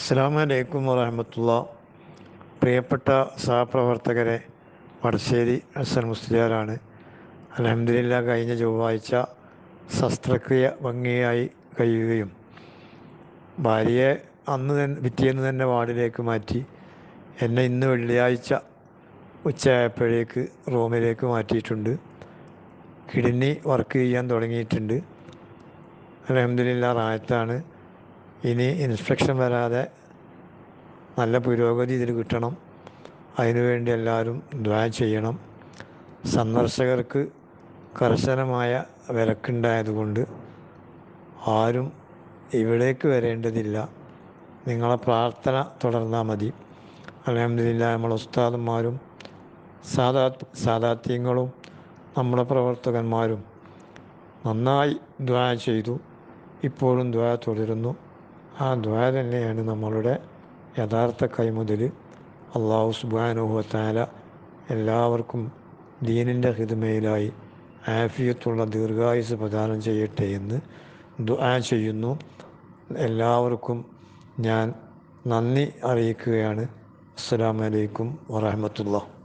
അസ്സാം വലൈക്കും വറഹമത്തുള്ള പ്രിയപ്പെട്ട സഹപ്രവർത്തകരെ വടശ്ശേരി ഹസൻ മുസ്ലിയാരാണ്. അലഹമില്ല കഴിഞ്ഞ ചൊവ്വാഴ്ച ശസ്ത്രക്രിയ ഭംഗിയായി കഴിയുകയും ഭാര്യയെ അന്ന് തന്നെ പിറ്റേന്ന് തന്നെ വാർഡിലേക്ക് മാറ്റി എന്നെ ഇന്ന് വെള്ളിയാഴ്ച ഉച്ചയായപ്പോഴേക്ക് റൂമിലേക്ക് മാറ്റിയിട്ടുണ്ട്. കിഡ്നി വർക്ക് ചെയ്യാൻ തുടങ്ങിയിട്ടുണ്ട്. അലഹമില്ല റായത്താണ്. ഇനി ഇൻസ്പെക്ഷൻ വരാതെ നല്ല പുരോഗതി ഇതിൽ കിട്ടണം. അതിനുവേണ്ടി എല്ലാവരും ദ്വാ ചെയ്യണം. സന്ദർശകർക്ക് കർശനമായ വിലക്കുണ്ടായതുകൊണ്ട് ആരും ഇവിടേക്ക് വരേണ്ടതില്ല. നിങ്ങളെ പ്രാർത്ഥന തുടർന്നാൽ മതി. അലഹമില്ല നമ്മളെ ഉസ്താദന്മാരും സാധാ സാധാത്യങ്ങളും നമ്മുടെ പ്രവർത്തകന്മാരും നന്നായി ദ്വാ ചെയ്തു. ഇപ്പോഴും ദ്വാ തുടരുന്നു. ആ ദ്വാ തന്നെയാണ് നമ്മളുടെ യഥാർത്ഥ കൈമുതൽ അള്ളാഹു സുബാനുഹത്താല എല്ലാവർക്കും ദീനിന്റെ ഹിതമയിലായി ആഫിയത്തുള്ള ദീർഘായുസ് പ്രദാനം ചെയ്യട്ടെ എന്ന് ദുആ ചെയ്യുന്നു. എല്ലാവർക്കും ഞാൻ നന്ദി അറിയിക്കുകയാണ്. അസ്സാം വലൈക്കും വറഹമത്തുള്ള